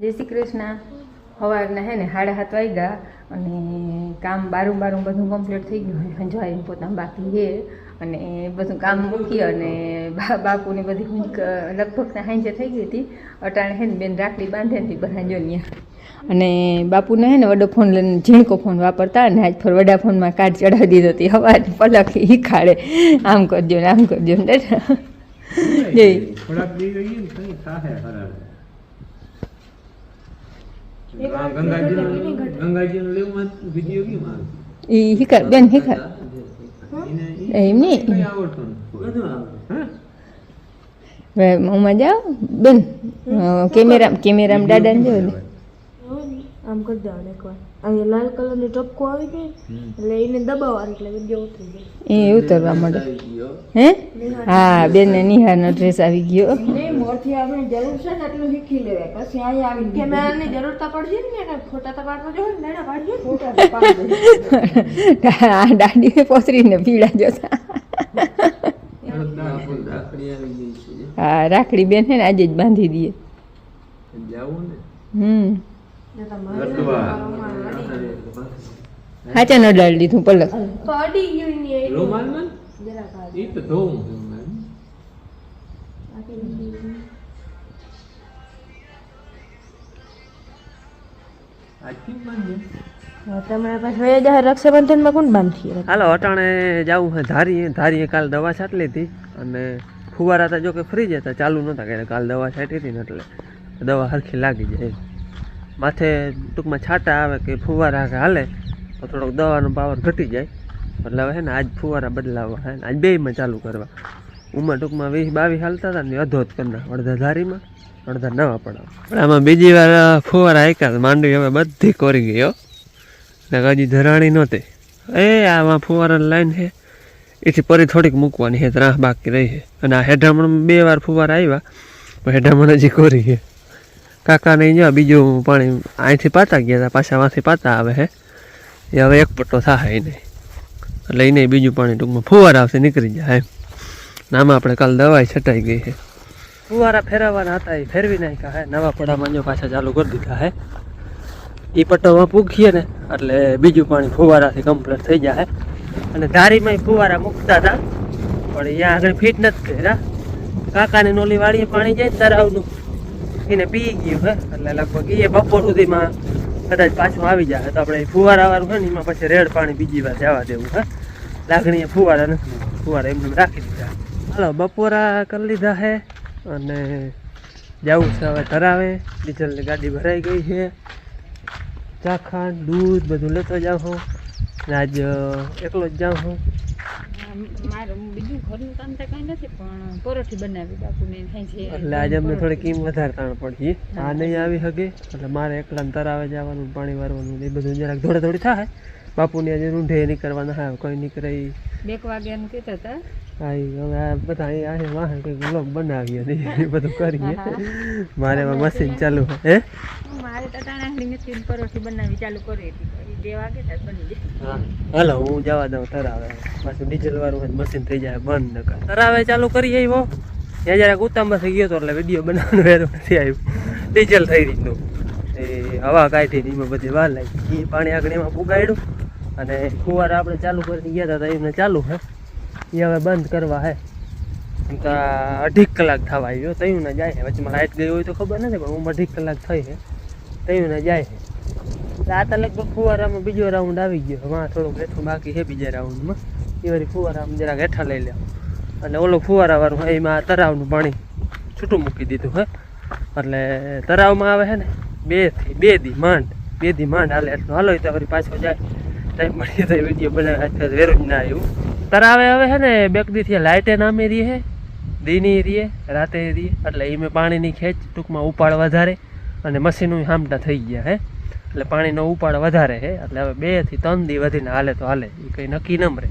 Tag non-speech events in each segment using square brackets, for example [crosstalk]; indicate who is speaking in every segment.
Speaker 1: જય શ્રી કૃષ્ણ. સવારના હે ને સાડા સાત વાગ્યા અને કામ બારું બારું બધું કમ્પ્લીટ થઈ ગયું. હોય હંજવાઈને પોતાનું બાકી છે અને બધું કામ મૂકી અને બાપુની બધી લગભગ સાંજે થઈ ગઈ હતી. અટાણે હે ને બેન રાખડી બાંધે હતી બધા જો ત્યાં અને બાપુને હે ને વડો ફોન લઈને ઝીણકો ફોન વાપરતા અને આજ ફર વડા ફોનમાં કાર્ડ ચડાવી દીધો હતી હવા પલક હિખાડે આમ કરજો ને આમ કરજો ને. જય
Speaker 2: થોડાક દી રહીએ ને કઈ થાહે હરાર. આ ગંગાજીનું ગંગાજીનું લેવું વીડિયો કેમ આવે?
Speaker 1: એ હિકાર બેન હિકાર.
Speaker 2: ઈ
Speaker 1: એમ નહીં.
Speaker 2: હા?
Speaker 1: જાઓ બેન કેમેરા કેમેરામાં દાદાને જો ને
Speaker 3: આમ કરી દેવાનું એકવાર. અહીં લાલ કલરની ટપકો આવી ગયો એટલે એને દબાવવાનું એટલે વીડિયો ઉતરી જાય
Speaker 1: એ ઉતરવા માંડે હે? હા બેન નિહારનો ડ્રેસ આવી ગયો.
Speaker 3: નહીં મોરથી આપણે જરૂર છે ને એટલું શીખી લેવાય. પછી અહીં આવી કેમેરાની જરૂર તો પડશે ને કાંઈ ફોટા તો પાડવા જો ને લેણા પાડજો ફોટા તો પાડજો
Speaker 1: આ દાદી પોતરીને પીડા જોતા. હા રાખડી બેન છે. ને આજે જ બાંધી દઈએ.
Speaker 2: જાવું ને.
Speaker 1: હમ. હાચા ન લીધું પલક
Speaker 3: પડી ગયું ને
Speaker 2: ઈ તો
Speaker 4: હાલો અટાણે જાવું છે ધારીએ. ધારીએ કાલ દવા છાંટલી હતી અને ફુવારા હતા જો કે ફ્રી જતા હતા ચાલુ નહોતા કે કાલ દવા છાંટી હતી ને એટલે દવા હરખી લાગી જાય માથે ટૂંકમાં છાંટા આવે કે ફુવારા હાલે, તો થોડોક દવાનો પાવર ઘટી જાય. એટલે હવે ને આજ ફુવારા બદલાવવા હે આજ બેયમાં ચાલુ કરવા. ઉંમર ટૂંકમાં વીસ બાવીસ હાલતા હતા ને અધોધ કરના અડધા ધારીમાં, અડધા નવા પડાવ. પણ આમાં બીજી વાર ફુવારા આયકા માંડવી હવે બધી કોરી હો. ને હજી ધરાણી નહોતી. એ આમાં ફુવારાની લાઈન છે એથી પરી થોડીક મૂકવાની છે ત્રાહ બાકી રહી છે અને આ હેઢામણ બે વાર ફુવારા આવ્યા પણ હેઢામણ હજી કોરી છે કાકાને જો બીજું પાણી અહીંથી પાતા ગયા હતા પાછા માંથી પાતા આવે હે. એ હવે એક પટ્ટો થાય એને એટલે એને બીજું પાણી ટૂંકમાં ફુવારા આવશે, નીકળી જાય એમ. આમાં આપણે કાલ દવાઈ છટાઈ ગઈ છે ફુવારા ફેરવવાના હતા, એ ફેરવી નાખ્યા હે. નવા પડામાં જો પાછા ચાલુ કરી દીધા હે. એ પટ્ટોમાં પૂખીએ ને, એટલે બીજું પાણી ફુવારાથી કમ્પ્લીટ થઈ જાય અને ધારીમાં ફુવારા મૂકતા હતા, પણ અહીંયા આગળ ફિટ નથી કર્યા. કાકાની નોલી વાળીએ પાણી જાય તરાવનું એને પી ગયું, હે? એટલે લગભગ એ બપોર સુધીમાં કદાચ પાછું આવી જાય. તો આપણે ફુવારા વાળું હોય ને, એમાં પછી રેડ પાણી બીજી વાર જવા દેવું, હે? લાગણી ફુવારા નથી, ફુવારા એમને એમ રાખી દીધા. હાલો, બપોરા કરી લીધા હે અને જવું છે હવે ધરાવે. ડીઝલની ગાડી ભરાઈ ગઈ છે. ચાખા દૂધ બધું લેતો જાઉં હું. આજ એકલો જ જાઉં હું.
Speaker 1: મારું બીજું ઘરનું કઈ નથી
Speaker 4: એટલે આજે અમને થોડી કિંમત વધારે તાણ નહીં આવી શકે એટલે મારે એકલાને તરાવે જવાનું, પાણી વારવાનું એ બધું જરાક થોડે થોડી થાય. બાપુની આજે રૂંઢે નીકળવાના હા કોઈ નીકળે ઈ.
Speaker 1: બે એમ કહેતા હતા.
Speaker 4: હા હવે આ બધા અહીં આહે વાહે કંઈક વ્લોગ બનાવીએ એ બધું કરીએ. મારે એમાં મશીન ચાલુ. હે?
Speaker 1: મારે તો ટાણાખડી નથી પરોઠી બનાવી ચાલુ કરી હતી. બે વાગે ત્યાં બની જાય
Speaker 4: હા. હાલો હું જવા દઉં તરાવે. પાછું ડીઝલ વાળું મશીન થઈ જાય બંધ નકર તરાવે ચાલુ કરી આવ્યો ત્યાં જરાક ઉતામાં ગયો હતો એટલે વીડિયો બનાવવાનું વેરો નથી આવ્યું. ડીઝલ થઈ રીતનું. એ હવા કાઢી ને એમાં બધી વાર લાગી. એ પાણી આગળ એમાં પુગાડ્યું અને ફુવારા આપણે ચાલુ કરીને ગયા હતા એમને ચાલુ હે એ હવે બંધ કરવા હે એમ તો અઢી કલાક થવા આવ્યો તયું ને જાય વચમાં લાઇટ ગઈ હોય તો ખબર નથી, પણ હું અઢીક કલાક થઈ છે. તયું ને જાય છે. આ તો લગભગ ફુવારામાં બીજો રાઉન્ડ આવી ગયો. હવે થોડુંક હેઠું બાકી છે બીજા રાઉન્ડમાં એ વળી ફુવારામાં જરાક હેઠા લઈ લે અને ઓલો ફુવારાવાળું એમાં તરાવનું પાણી છૂટું મૂકી દીધું હે એટલે તરાવમાં આવે છે ને, બેથી, બે દી માંડ, બે દી માંડ હાલે. એટલું હાલો તો પાછો જાય. ટાઈમ મળીએ તો વીડિયો બનાવે વેરું જ ના આવ્યું. તરાવે હવે છે ને બેક દીથી લાઇટે નામે રહી હે. દીની રીએ, રાતે રીએ. એટલે એ મેં પાણીની ખેંચ ટૂંકમાં ઉપાડ વધારે અને મશીનું હામટા થઈ ગયા હે. એટલે પાણીનો ઉપાડ વધારે હે. એટલે હવે બેથી ત્રણ દી વધીને હાલે તો હાલે. એ કંઈ નક્કી નમરે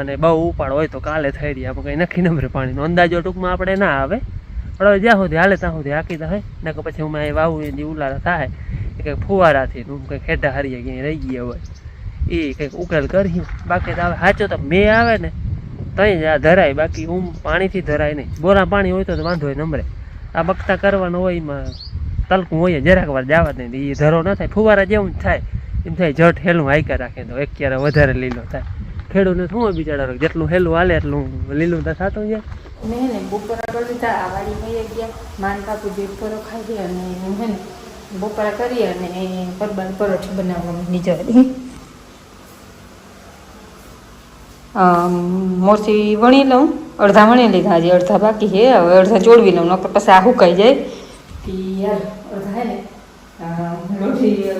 Speaker 4: અને બહુ ઉપાડ હોય તો કાલે થઈ રહી. આપણે કંઈ નક્કી નમરે પાણીનો. અંદાજો ટૂંકમાં આપણે ના આવે. પણ હવે જ્યાં સુધી હાલે ત્યાં સુધી હાકી થાય ને કે પછી હું વાવું એ જે ઉલાળા થાય. કંઈક ફુવારાથી હું કંઈક ખેડા હારીએ ક્યાંય રહી ગયા હોય. એ કંઈક ઉકેલ કરી બાકી હવે સાચો તો મેં આવે ને તઈ જ આ ધરાય. બાકી ઊંઘ પાણીથી ધરાય નહીં. બોરા પાણી હોય તો વાંધો હોય નંબરે આ બકતા કરવાનું હોય એમાં તલકું હોય જરાક વાર જવા નહીં એ ધરો ન થાય. ફુવારા જેવું થાય. એમ થાય જટ હેલું હાઈકા રાખે તો એક ક્યારે વધારે લીલો થાય. ખેડૂતને શું હોય બિચારા જેટલું હેલું હાલે એટલું લીલું તો થતું જાય.
Speaker 1: મેં બપોરા કરી દીધા આ વાડી મળી ગયા. માન કાપુ જે પરો ખાઈ અને હે ને બપોરા કરી અને પરબાર પરોઠી બનાવવા નીચે હતી મોરથી વણી લઉં, અડધા વણી લીધા હજી અડધા બાકી છે, હવે અડધા ચોડવી લઉં, નકર પછી આ સુકાઈ જાય. યાર અડધા ને.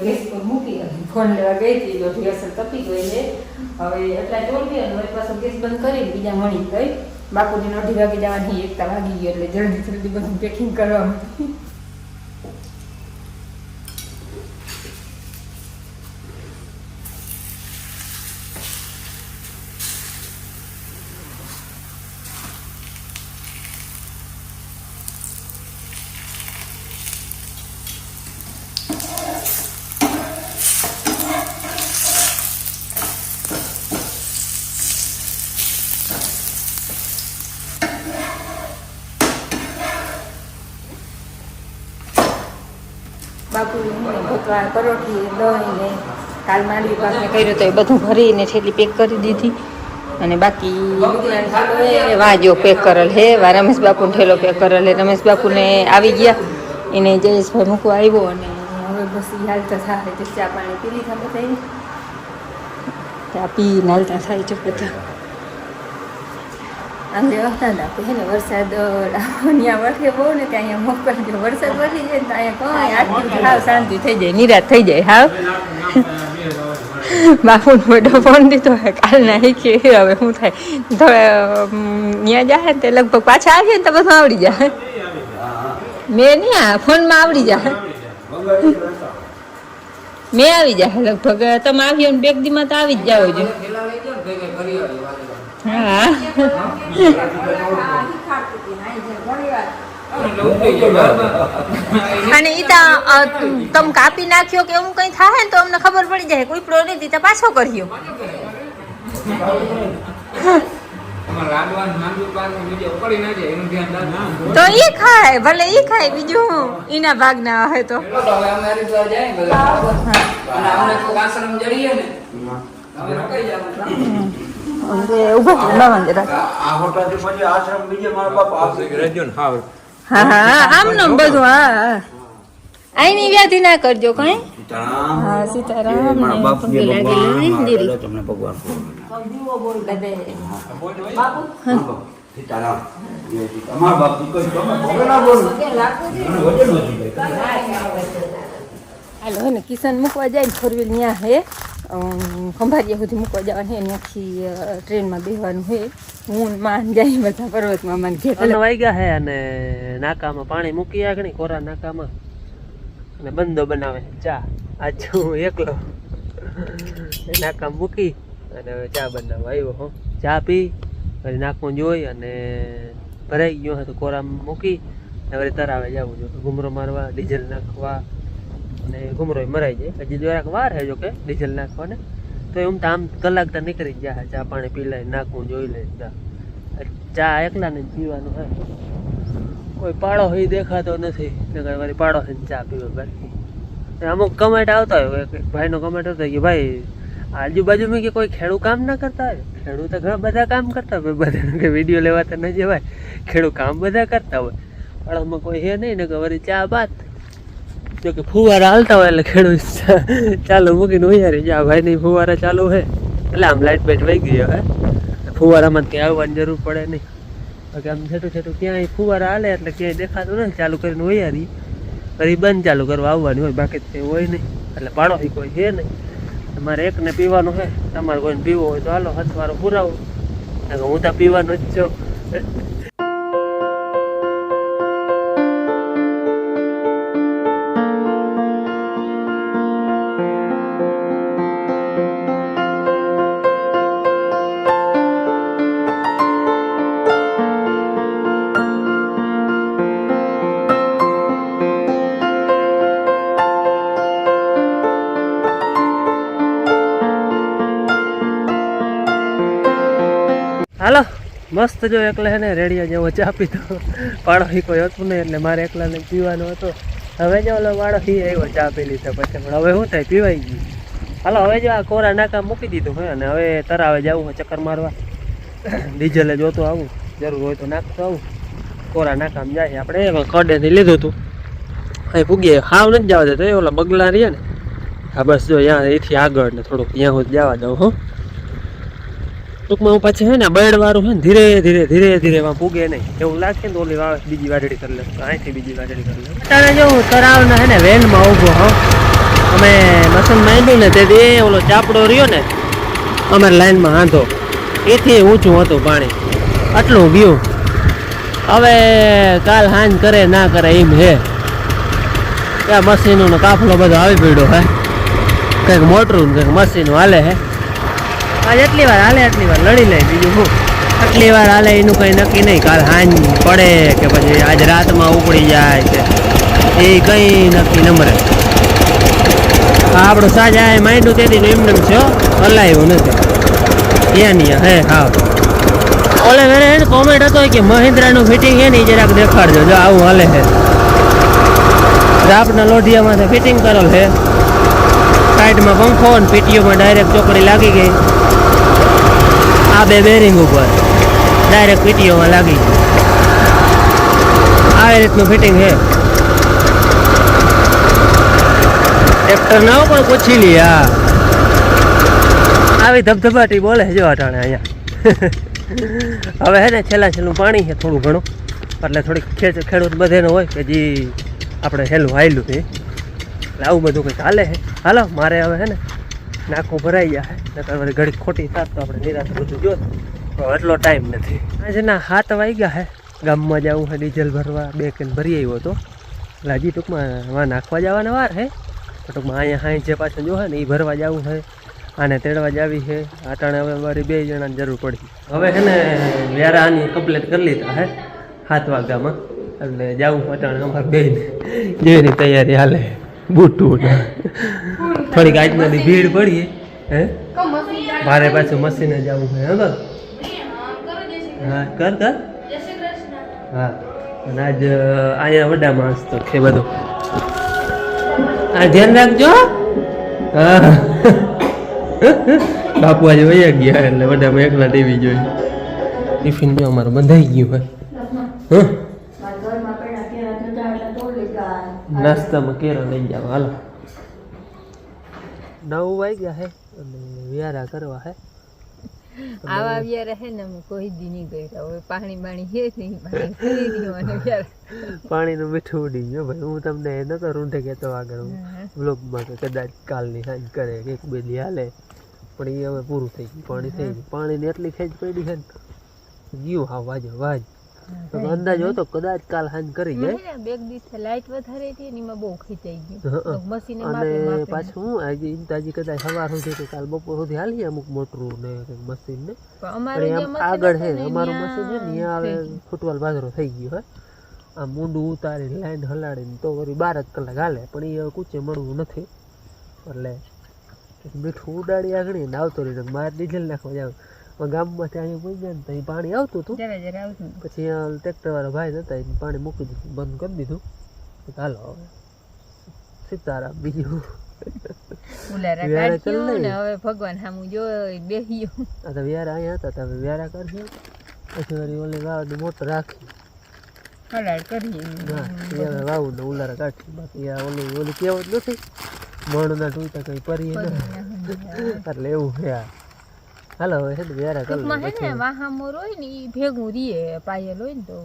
Speaker 1: ગેસ પર મૂકી ફોન ગઈ હતી, લોઢી અસર તપી ગઈ છે. હવે એટલા ચોળવી અને વળી પાછો ગેસ બંધ કરી બીજા મણી ગઈ બાપુને અઢી વાગે જવાની, એકતા વાગી ગઈ એટલે જલ્દી જલ્દી બધું પેકિંગ કરવા. બાપુ ભગવાન પરોઠી દહીં ને કાલ માંડવી પાકને કર્યું તો એ બધું ભરીને છેલ્લી પેક કરી દીધી. અને બાકી એ વાજો પેક કરેલ હે વા રમેશ બાપુને ઠેલો પેક કરેલ હે. રમેશ બાપુને આવી ગયા. એને જયેશભાઈ મૂકવા આવ્યો અને હવે બસ ઈ હાલતા થાય ચા પાણી પી લીધા ચા પી હાલતા થાય છે બધા. આમ વ્યવસ્થા આપે છે ને વરસાદ અહીંયા વરસે બહુ ને ત્યાં અહીંયા મોકલજો. વરસાદ વરસી જાય ને તો અહીંયા કોઈ આટલી હાવ શાંતિ થઈ જાય નિરાશ થઈ જાય હાવ. બાપુ મોટો ફોન દીધો હોય કાલ નહીં કે હવે શું થાય? તો ત્યાં જાય તે લગભગ પાછા આવીએ ને તો બધું આવડી જાય મેં નહીં આ ફોનમાં આવડી જાય મેં આવી જાય લગભગ. તમે આવ્યો ને બેગ દીમાં તો આવી જ જાવ હા અને ઈ તમ કાપી નાખ્યો કે એવું કઈ થાય ને તો અમને ખબર પડી જાય કોઈ પ્રો નથી તો પાછો કર્યો. તો ઈ ખાય ભલે ઈ ખાય બીજું એના ઈના ભાગ ના. હોય તો ઊભા બનાવવા જરા
Speaker 5: આ હોટલથી પછી આશ્રમ બીજે મારા બાપ આપશે
Speaker 1: હા હા આમ નામ બધું હા આઈની વ્યાધિ ના કરજો કઈ. હા સીતારામ
Speaker 5: મારા બાપ
Speaker 1: પગે
Speaker 5: ભગવાન.
Speaker 1: હોય ને
Speaker 5: મારા
Speaker 1: દીરી.
Speaker 5: દાદા તમને ભગવાન
Speaker 1: બધે.
Speaker 5: સીતારામ. અમારા બાપ દીકરો તમે ભોગે ના બોલો.
Speaker 1: હાલો ને કિશન મૂકવા જાય ને ફોર વ્હીલ હે. અમ, ખંભાળિયા સુધી મૂકવા જવાનું ત્યાંથી અ, ટ્રેનમાં બેહવાનું હોય હું માન જાય બધા પર્વતમાં માન ઘેર.
Speaker 4: વાગ્યા હે અને નાકામાં પાણી મૂકી આગળ કોરા નાકામાં. અને બંદો બનાવે. ચા. આજ હું એકલો નાકામાં મૂકી અને હવે ચા બનાવવા આવ્યો હો. ચા પી પછી નાખવું જોઈ અને ભરાઈ ગયો હતો કોરામાં મૂકી. અને વળી તરાવે જવું જોઈએ ઘૂમરો મારવા ડીઝલ નાખવા અને ઘુમરો મરાઈ જાય. હજી જરાક વાર હે જો કે ડીઝલ નાખવાને. તો એમ તો આમ કલાક તો નીકળી જાય ચા પાણી પી લઈ નાખવું જોઈ લે ચા. ચા એકલાને પીવાનું હે. કોઈ પાડો હોય દેખાતો નથી. નગર વારી પાડો હોય ચા પીવો બાકી. અમુક કમેન્ટ આવતા હોય ભાઈનો કમેન્ટ હતો કે, ભાઈ, આજુબાજુમાં કે કોઈ ખેડૂ કામ ના કરતા હોય? ખેડૂત તો ઘણા બધા કામ કરતા હોય બધા કે વીડિયો લેવા તો ન જવાય. ખેડૂત કામ બધા કરતા હોય. પાડોમાં કોઈ હે નહીં ને કે વળી ચા બાત જો કે ફુવારા હાલતા હોય એટલે ખેડૂત ચાલુ મૂકીને ઉયારી જા ભાઈ નહીં ફુવારા ચાલુ હે એટલે આમ લાઈટ બેટ વહી ગયો હે ફુવારામાં ક્યાં આવવાની જરૂર પડે નહીં. બાકી આમ છેટું છેટું ક્યાંય ફુવારા હાલે એટલે ક્યાંય દેખાતું નથી. ચાલુ કરીને ઉયારી. ફરી બંધ ચાલુ કરવા આવવાની હોય. બાકી તો હોય નહીં. એટલે પાડો કોઈ છે નહીં. તમારે એકને પીવાનું છે. તમારે કોઈને પીવો હોય તો હાલો, હથવારો પુરાવો. હું તો પીવાનો જ છું. મસ્ત જો એકલા ને રેડિયા જેવો ચા પીતો. પાડો હી કોઈ હતું નહીં એટલે મારે એકલાને પીવાનો હતો. હવે જો ઓલો વાળો હી આવ્યો ચા પી લીધો પછી. પણ હવે શું થાય? પીવાઈ ગયું. હાલો, હવે જો આ કોરા નાકા મૂકી દીધું હોય અને હવે તરાવે જવું હોય ચક્કર મારવા. ડીઝલે જોતો આવું. જરૂર હોય તો નાખતો આવું. કોરા નાકામાં જાય. આપણે એમાં કડેથી લીધું હતું અહીં પૂગીએ હાવ નથી જવા દેતો. એ ઓલા બગલા રહીએ ને. હા, બસ જો અહીંયા એથી આગળ ને થોડુંક ત્યાં સુધી જવા દઉં, હો. ટૂંકમાં હું પછી હે ને બર્ડ વાળું હે ને ધીરે ધીરે ધીરે ધીરે એમાં પૂગે નહીં. એવું લાગશે ને ઓલી વાવે બીજી વાદળી કરી લે. અહીંથી બીજી વાદળી કરી લે. અત્યારે જો તરાવના હે ને વેનમાં ઊભો હો. અમે મસન માંડ્યું ને તે ઓલો ચાપડો રહ્યો ને અમારી લાઈનમાં આંધો. એથી ઊંચું હતું પાણી. આટલું ગયું. હવે કાલ હાંજ કરે ના કરે એમ હે. ત્યાં મશીનોનો કાફલો બધો આવી પડ્યો હે. કંઈક મોટરું કંઈક મશીનું હાલે હે. આ જેટલી વાર હાલે એટલી વાર લડી લે, બીજું શું? આટલી વાર હાલે, એનું કંઈ નક્કી નહીં. કાલ હાંજ પડે કે પછી આજ રાતમાં ઉપડી જાય કે એ કંઈ નક્કી ન આ આપણું સાજા માઇન્ડું તેથી એમને છો હલાયું નથી. ત્યાં નહીં, હે હા ઓલે વેરે એને કોમેન્ટ હતો કે મહિન્દ્રાનું ફિટિંગ છે ને એ જરાક દેખાડજો. જો, આવું હાલે છે રાપના લોઢિયામાંથી ફિટિંગ કરેલ છે સાઈડમાં પંખો અને પીટીઓમાં ડાયરેક્ટ ચોકડી લાગી ગઈ. આ બે બેરિંગ ઉપર. ડાયરેક્ટ પીટીઓમાં લાગી. આવી રીતનું ફિટિંગ છે. ટ્રેક્ટર ના પણ પૂછી લી આ આવી ધબધબાટી બોલે છે જો અટાણે અહીંયા. [laughs] હવે હે ને, છેલ્લા છેલ્લું પાણી છે થોડું ઘણું. એટલે થોડીક ખેડૂત બધેનો હોય કે જે આપણે હેલું હાયલું છે. એટલે આવું બધું કંઈક હાલે છે. હાલો, મારે હવે હે ને નાખું ભરાઈ ગયા નકર વળી ઘડી ખોટી થાત તો આપણે નિરાશ બધું જો એટલો ટાઈમ નથી. આજે ના હાથ વાગ્યા હે. ગામમાં જવું હે, ડીઝલ ભરવા બે કેન ભરી આવ્યો હતો એટલે હજી ટૂંકમાં વા નાખવા જવાના વાર હે. ટૂંકમાં અહીંયા હાઈ જે પાછું જો ને એ ભરવા જવું છે આને તેડવા જાવી છે આટાણે હવે મારી બે જણાની જરૂર પડી. હવે છે ને, વ્યારા આની કમ્પ્લેટ કરી લીધા હે સાત વાગ્યામાં. એટલે જવું અટાણે અમારે બે જેવી તૈયારી હાલે બૂટું થોડીક આજનાની ભીડ પડી હે? મારે પાછું મશીને જવું છે હા બસ હા કર કર. હા અને આજ અહીંયા વડા માણસ તો છે બધો. આ ધ્યાન રાખજો હા. બાપુ આજે વયા ગયા એટલે બધામાં એકલા ટીવી જોઈ. ટિફિન જો અમારું બંધાઈ ગયું હોય નાસ્તામાં કેરા લઈ જાવ હાલો. નવ વાગ્યા હે અને વ્યારા કરવા હે.
Speaker 1: આવા વ્યારા હે ને કોઈ દી નહીં ગયા હવે પાણી બાણી હે નહીં.
Speaker 4: પાણીનું મીઠું ઉડી ગયું ભાઈ. હું તમને એ નતો રૂંઢે કહેતો આગળ બ્લોગમાં કે કદાચ કાલની સાંજ કરે કે એક બે દી હાલે. પણ એ હવે પૂરું થઈ ગયું પાણી થઈ ગયું. પાણીની એટલી ખેંચ પડી છે ને. ગયું હા વાજો વાજ. અંદાજ હતો કદાચ કાલ સાંજ કરી જાય.
Speaker 1: બે દિવસ લાઈટ વધારે હતી ને એમાં બહુ ખીચાઈ ગયું
Speaker 4: હં. અને પાછું હું આજે તાજી કદાચ સવાર સુધી કે કાલ બપોર સુધી હાલી અમુક મોટરું ને મશીન ને.
Speaker 1: અમારું
Speaker 4: આગળ છે અમારું મશીન છે ને આવે ફૂટવાલ બાજરો થઈ ગયો હોય. આમ મૂંડું ઉતારી લાઈન હલાડીને તો વળી બાર જ કલાક હાલે પણ એ કૂચે મળવું નથી. એટલે મીઠું ઉડાડી આગળ ને આવતો રહી મારે ડીઝલ નાખવા જાવ ગામમાંથી અહીંયા ગયા ને ત્યાં પાણી આવતું હતું.
Speaker 1: જરા જરા આવતું
Speaker 4: પછી ટ્રેક્ટર વાળા ભાઈ એને પાણી મૂકી દીધું બંધ કરી દીધું. હાલો સીતારામ બીજું.
Speaker 1: ઉલારા કાઢ્યું ને હવે ભગવાન સામું જોઈ બેહ્યો.
Speaker 4: આ તો વ્યારા અહીંયા હતા તમે વ્યારા કરશો. પછી વળી ઓલી વાવની મોટર રાખી.
Speaker 1: હલાડ કરીએ
Speaker 4: ના એ હવે વાવું ને ઉલારા કાઢી. બાકી આ ઓલી ઓલી કહેવત નથી મણના ટૂંકા કઈ પરીએ ના. એટલે એવું છે આ. હાલો હવે છે ને વ્યારા માં
Speaker 1: હે ને વાહામોર હોય ને ઈ ભેગું રીએ પાયલ હોય ને તો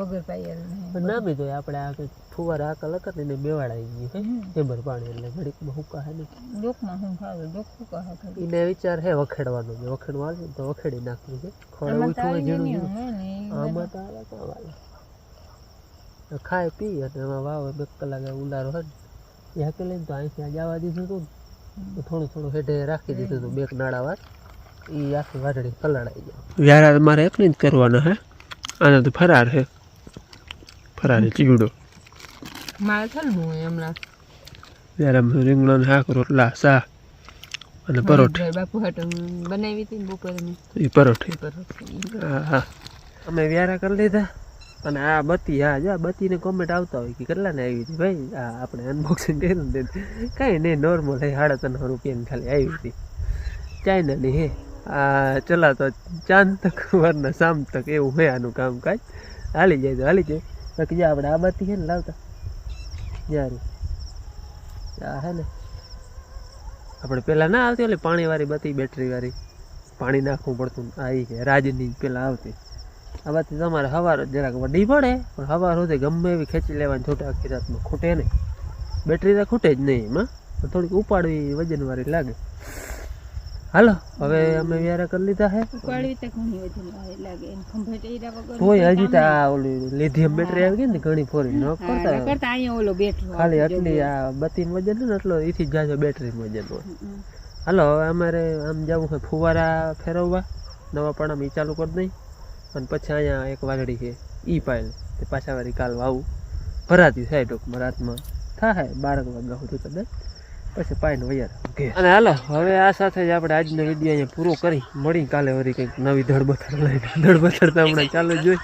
Speaker 1: વગર પાયલ
Speaker 4: પણ બી તો આપણે આ ફુવારા આકલ કરીને બેવાડાઈ ગયું હે ભર પાણી એટલે ઘડીકમાં હુકા હે ને.
Speaker 1: ડોકમાં હું ખાવે ડોકું કહે ખાલી.
Speaker 4: એને વિચાર હે વખેડવાનો છે વખેડવા આવે તો વખેડી નાખવું છે. ખોળે
Speaker 1: આમાં
Speaker 4: હોય ઝીણું આમાં તો કાં વાલે? ખાય પી અને એમાં વાવે બે કલાક ઉલારો હે ને. એ લઈને તો અહીંથી જવા દીધું હતું થોડું થોડું હેઠે રાખી દીધું હતું બે નાળા વાર. એ આખી વાટડી કલાડાઈ જાય વ્યારા મારે એકલી જ કરવાના હે. આના તો ફરાર હે. ફરારી ચીગડો.
Speaker 1: મારે થલવું હોય હમણાં
Speaker 4: વ્યારામાં રીંગણાના શાક રોટલા સા અને પરોઠ.
Speaker 1: બાપુ હાટુ બનાવી હતી ને બપોરે
Speaker 4: એ પરોઠી
Speaker 1: પરોઠી.
Speaker 4: હા હા. અમે વ્યારા કરી લીધા. અને આ બત્તી હા જો આ બત્તીને કોમેન્ટ આવતા હોય કે કેટલાને આવી હતી ભાઈ? આ આપણે અનબોક્સિંગ કર્યું ને કાંઈ નહીં નોર્મલ હે સાડા ત્રણસો રૂપિયાની ખાલી આવી હતી. ચાઇનાની હે. આ ચલાતો ચાંદ તક વરના શામ તક એવું હોય આનું કામ કાજ હાલી જાય તો હાલી જાય. બાકી જે આપણે આ બાતી છે ને લાવતા યારું આ હે ને. આપણે પહેલાં ના આવતી ઓલી પાણીવાળી બત્તી બેટરીવાળી. પાણી નાખવું પડતું આ એ રાજની પહેલાં આવતી. આ બત્તી તમારે સવાર જરાક વડી પડે, પણ સવાર સુધી ગમે એવી ખેંચી લેવાની છૂટા આખી રાતમાં ખૂટે નહીં. બેટરી તો ખૂટે જ નહીં એમાં થોડીક ઉપાડવી વજનવાળી લાગે. હાલો હવે અમે વ્યારા કરી લીધા હે.
Speaker 1: ઉપાડવી તો ઘણી વજન લાગે એને ખંભેટ એરા વગર
Speaker 4: તોય હજી તો આ ઓલી લીથિયમ બેટરી આવી ગઈ ને ઘણી ફોરી. ન કરતા
Speaker 1: કરતા અહીંયા ઓલો બેઠો
Speaker 4: ખાલી આટલી આ બત્તીનું વજન ને એટલો એથી જાજો બેટરી વજન હોય. હાલો હવે અમારે આમ જવું છે ફુવારા ફેરવવા. નવા પાણામાં ઈ ચાલુ કરી દઈ. અને પછી અહીંયા એક વાદળી છે ઈ પાયલ. તે પાછા વાળી કાલ વાવું ભરાતી થાય ટૂંકમાં રાતમાં. થાય બારક વાગ્યા સુધી કદાચ. પછી પાઈને વૈયાર. ઓકે. અને હાલો હવે આ સાથે જ આપણે આજનો વીડિયો અહીંયા પૂરો કરી. મળી કાલે વરી કંઈક નવી ધડબથડ લઈને ધડબથડ તો હમણાં ચાલુ જ હોય.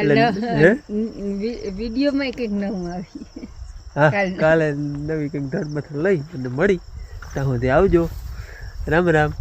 Speaker 4: એટલે-
Speaker 1: વિડીયોમાં કંઈક નવું આવી.
Speaker 4: હા
Speaker 1: કાલે.
Speaker 4: કાલે નવી કંઈક ધડબથડ લઈ અને મળી. ત્યાં સુધી આવજો. રામ રામ.